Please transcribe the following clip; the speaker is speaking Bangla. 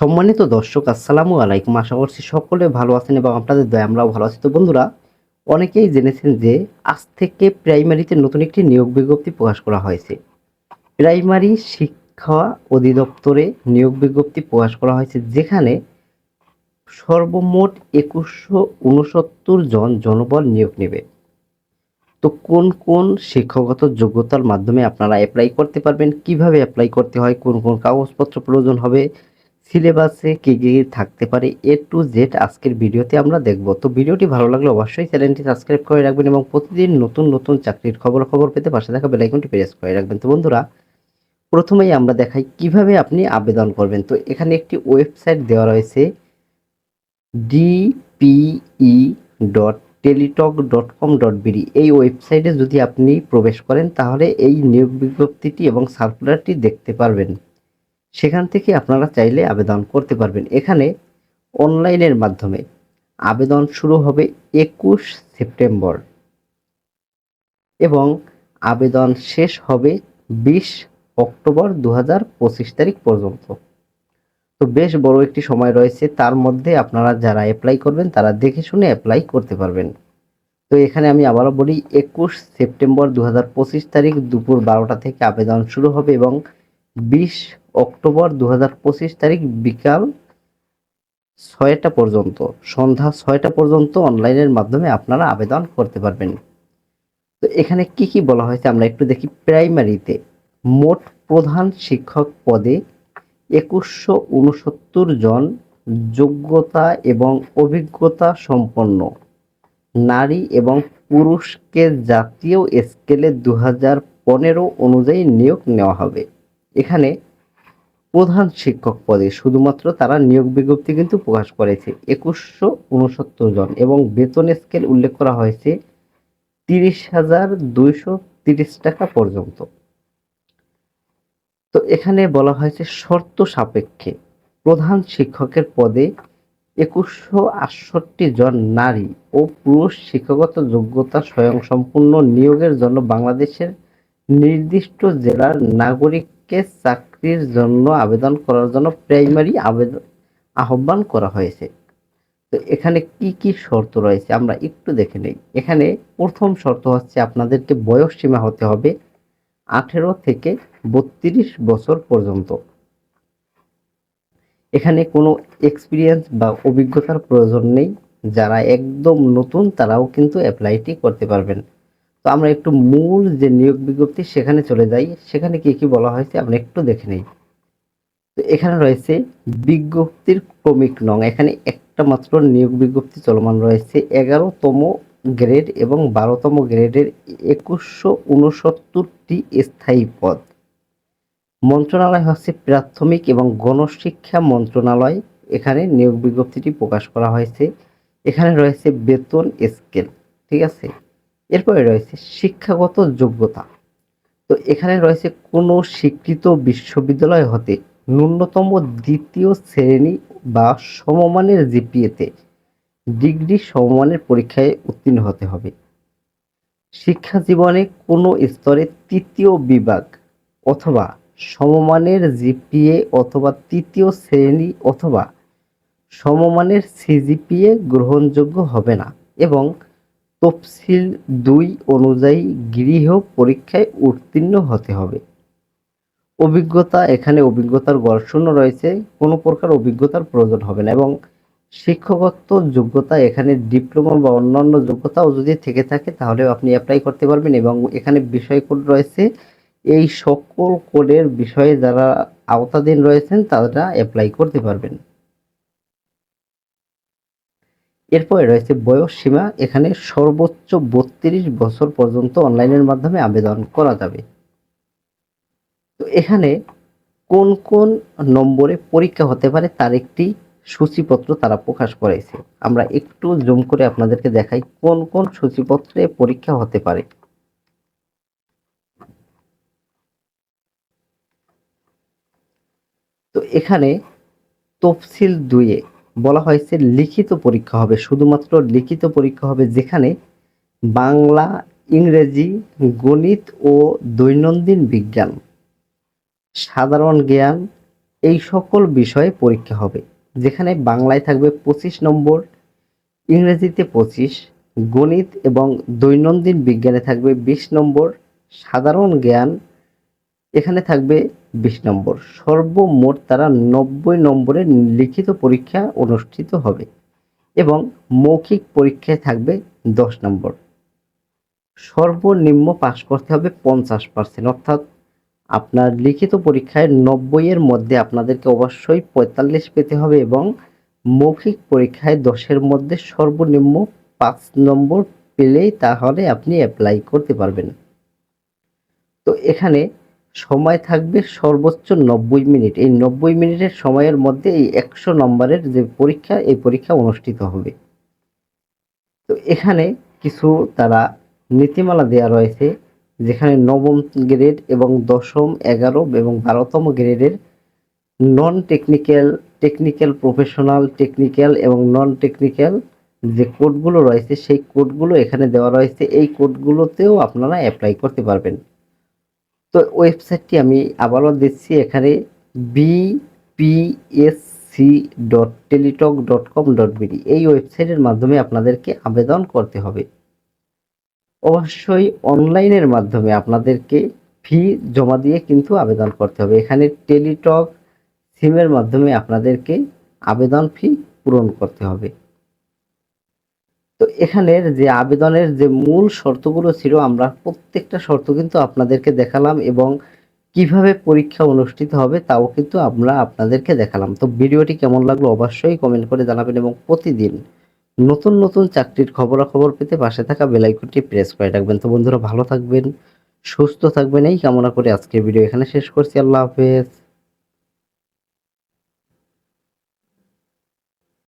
সম্মানিত দর্শক, আসসালামু আলাইকুম। আশা করছি সকলে ভালো আছেন এবং আপনাদের দয়া আমরাও ভালো আছি। তো বন্ধুরা, অনেকেই জেনেছেন যে আজ থেকে প্রাইমারিতে নতুন একটি নিয়োগ বিজ্ঞপ্তি প্রকাশ করা হয়েছে। প্রাইমারি শিক্ষা অধিদপ্তরে নিয়োগ বিজ্ঞপ্তি প্রকাশ করা হয়েছে, যেখানে সর্বমোট একুশশো উনসত্তর জন জনবল নিয়োগ নেবে। তো কোন কোন শিক্ষাগত যোগ্যতার মাধ্যমে আপনারা অ্যাপ্লাই করতে পারবেন, কীভাবে অ্যাপ্লাই করতে হয়, কোন কোন কাগজপত্র প্রয়োজন হবে সিলেবাসে কী কী থাকতে পারে এ টু জেড আজকের ভিডিওতে আমরা দেখব। তো ভিডিওটি ভালো লাগলে অবশ্যই চ্যানেলটি সাবস্ক্রাইব করে রাখবেন এবং প্রতিদিন নতুন নতুন চাকরির খবর খবর পেতে পাশে থাকা বেলাইকনটি প্রেস করে রাখবেন। তো বন্ধুরা, প্রথমেই আমরা দেখাই কীভাবে আপনি আবেদন করবেন। তো এখানে একটি ওয়েবসাইট দেওয়া রয়েছে DPE dot Teletalk dot com dot BD এই ওয়েবসাইটে যদি আপনি প্রবেশ করেন, তাহলে এই নিয়োগ বিজ্ঞপ্তিটি এবং সার্কুলারটি দেখতে পারবেন। সেখান থেকে আপনারা চাইলে আবেদন করতে পারবেন। এখানে অনলাইনের মাধ্যমে আবেদন শুরু হবে একুশ সেপ্টেম্বর এবং আবেদন শেষ হবে বিশ অক্টোবর দু হাজার পঁচিশ তারিখ পর্যন্ত। তো বেশ বড় একটি সময় রয়েছে, তার মধ্যে আপনারা যারা অ্যাপ্লাই করবেন, তারা দেখে শুনে অ্যাপ্লাই করতে পারবেন। তো এখানে আমি আবারও বলি, একুশ সেপ্টেম্বর দু হাজার পঁচিশ তারিখ দুপুর বারোটা থেকে আবেদন শুরু হবে এবং বিশ অক্টোবর দু হাজার পঁচিশ তারিখ বিকাল ছয়টা পর্যন্ত, সন্ধ্যা ছয়টা পর্যন্ত অনলাইনের মাধ্যমে আপনারা আবেদন করতে পারবেন। তো এখানে কি কি বলা হয়েছে আমরা একটু দেখি। প্রাইমারিতে মোট প্রধান শিক্ষক পদে একুশশো উনসত্তর জন যোগ্যতা এবং অভিজ্ঞতা সম্পন্ন, নারী এবং পুরুষকে জাতীয় স্কেলে দু হাজার পনেরো অনুযায়ী নিয়োগ নেওয়া হবে। এখানে প্রধান শিক্ষক পদে শুধুমাত্র তারা নিয়োগ বিজ্ঞপ্তি কিন্তু প্রকাশ করেছে। একুশশো উনসত্তর জন এবং বেতন স্কেল উল্লেখ করা হয়েছে তিরিশ হাজার দুইশো তিরিশ টাকা পর্যন্ত। তো এখানে বলা হয়েছে শর্ত সাপেক্ষে প্রধান শিক্ষকের পদে একুশশো আটষট্টি জন নারী ও পুরুষ শিক্ষাগত যোগ্যতা স্বয়ংসম্পূর্ণ নিয়োগের জন্য বাংলাদেশের নির্দিষ্ট জেলার নাগরিককে চাকরির জন্য আবেদন করার জন্য প্রাইমারি আবেদন আহ্বান করা হয়েছে। তো এখানে কি কি শর্ত রয়েছে আমরা একটু দেখে নেই। এখানে প্রথম শর্ত হচ্ছে আপনাদেরকে বয়স সীমা হতে হবে আঠেরো থেকে বত্রিশ বছর পর্যন্ত। এখানে কোনো এক্সপিরিয়েন্স বা অভিজ্ঞতার প্রয়োজন নেই। যারা একদম নতুন তারাও কিন্তু অ্যাপ্লাইটি করতে পারবেন। তো আমরা একটু মূল যে নিয়োগ বিজ্ঞপ্তি সেখানে চলে যাই। সেখানে কি কি বলা হয়েছে আমরা একটু দেখে নেই। তো এখানে রয়েছে বিজ্ঞপ্তির ক্রমিক নং। এখানে একটা মাত্র নিয়োগ বিজ্ঞপ্তি চলমান রয়েছে। এগারোতম গ্রেড এবং বারোতম গ্রেডের একুশশো উনসত্তরটি স্থায়ী পদ। মন্ত্রণালয় হচ্ছে প্রাথমিক এবং গণশিক্ষা মন্ত্রণালয়। এখানে নিয়োগ বিজ্ঞপ্তিটি প্রকাশ করা হয়েছে। এখানে রয়েছে বেতন স্কেল, ঠিক আছে? এরপরে রয়েছে শিক্ষাগত যোগ্যতা। তো এখানে রয়েছে কোনো স্বীকৃত বিশ্ববিদ্যালয় হতে ন্যূনতম দ্বিতীয় শ্রেণি বা সমমানের জিপিএতে ডিগ্রি সমমানের পরীক্ষায় উত্তীর্ণ হতে হবে। শিক্ষা জীবনে কোনো স্তরে তৃতীয় বিভাগ অথবা সমমানের জিপিএ অথবা তৃতীয় শ্রেণি অথবা সমমানের সিজিপিএ গ্রহণযোগ্য হবে না এবং তফসিল দুই অনুযায়ী গৃহ পরীক্ষায় উত্তীর্ণ হতে হবে। অভিজ্ঞতা, এখানে অভিজ্ঞতার গড়শূন্য রয়েছে, কোনো প্রকার অভিজ্ঞতার প্রয়োজন হবে না এবং শিক্ষকত্ব যোগ্যতা, এখানে ডিপ্লোমা বা অন্যান্য যোগ্যতাও যদি থেকে থাকে তাহলে আপনি অ্যাপ্লাই করতে পারবেন এবং এখানে বিষয় কোড রয়েছে। এই সকল কোডের বিষয়ে যারা আওতাধীন রয়েছেন তারা অ্যাপ্লাই করতে পারবেন। এরপরে রয়েছে বয়স সীমা, এখানে সর্বোচ্চ বত্রিশ বছর পর্যন্ত অনলাইনের মাধ্যমে আবেদন করা যাবে। তো এখানে কোন কোন নম্বরে পরীক্ষা হতে পারে তার একটি সূচিপত্র তারা প্রকাশ করেছে। আমরা একটু জুম করে আপনাদেরকে দেখাই কোন কোন সূচিপত্রে পরীক্ষা হতে পারে। তো এখানে তফসিল দুইয়ে বলা হয়েছে লিখিত পরীক্ষা হবে। শুধুমাত্র লিখিত পরীক্ষা হবে যেখানে বাংলা, ইংরেজি, গণিত ও দৈনন্দিন বিজ্ঞান, সাধারণ জ্ঞান এই সকল বিষয়ে পরীক্ষা হবে। যেখানে বাংলায় থাকবে পঁচিশ নম্বর, ইংরেজিতে পঁচিশ, গণিত এবং দৈনন্দিন বিজ্ঞানে থাকবে বিশ নম্বর, সাধারণ জ্ঞান, এখানে থাকবে বিশ নম্বর। সর্বমোট তারা নব্বই নম্বরের লিখিত পরীক্ষা অনুষ্ঠিত হবে এবং মৌখিক পরীক্ষায় থাকবে দশ নম্বর। সর্বনিম্ন পাশ করতে হবে পঞ্চাশ পার্সেন্ট অর্থাৎ আপনার লিখিত পরীক্ষায় নব্বইয়ের মধ্যে আপনাদেরকে অবশ্যই পঁয়তাল্লিশ পেতে হবে এবং মৌখিক পরীক্ষায় দশের মধ্যে সর্বনিম্ন পাঁচ নম্বর পেলেই তাহলে আপনি অ্যাপ্লাই করতে পারবেন। তো এখানে সময় থাকবে সর্বোচ্চ নব্বই মিনিট। এই নব্বই মিনিটের সময়ের মধ্যে এই একশো নম্বরের যে পরীক্ষা, এই পরীক্ষা অনুষ্ঠিত হবে। তো এখানে কিছু তারা নীতিমালা দেওয়া রয়েছে, যেখানে নবম গ্রেড এবং দশম, এগারো এবং বারোতম গ্রেডের non technical technical professional technical এবং নন টেকনিক্যাল যে কোডগুলো রয়েছে, সেই কোডগুলো এখানে দেওয়া রয়েছে। এই কোডগুলোতেও আপনারা অ্যাপ্লাই করতে পারবেন। তো ওয়েবসাইটটি আমি আবারও দিচ্ছি এখানে BPSC dot Teletalk dot com dot BD এই ওয়েবসাইটের মাধ্যমে আপনাদেরকে আবেদন করতে হবে। অবশ্যই অনলাইনের মাধ্যমে আপনাদেরকে ফি জমা দিয়ে কিন্তু আবেদন করতে হবে। এখানে টেলিটক সিমের মাধ্যমে আপনাদেরকে আবেদন ফি পূরণ করতে হবে। তো এখানের যে আবেদনের যে মূল শর্তগুলো ছিল, আমরা প্রত্যেকটা শর্ত কিন্তু আপনাদেরকে দেখালাম এবং কীভাবে পরীক্ষা অনুষ্ঠিত হবে তাও কিন্তু আমরা আপনাদেরকে দেখালাম। তো ভিডিওটি কেমন লাগল অবশ্যই কমেন্ট করে জানাবেন এবং প্রতিদিন নতুন নতুন চাকরির খবরাখবর পেতে পাশে থাকা বেলাইকনটি প্রেস করে রাখবেন। তো বন্ধুরা, ভালো থাকবেন, সুস্থ থাকবেন। এই কামনা করে আজকের ভিডিও এখানে শেষ করছি। আল্লাহ হাফেজ।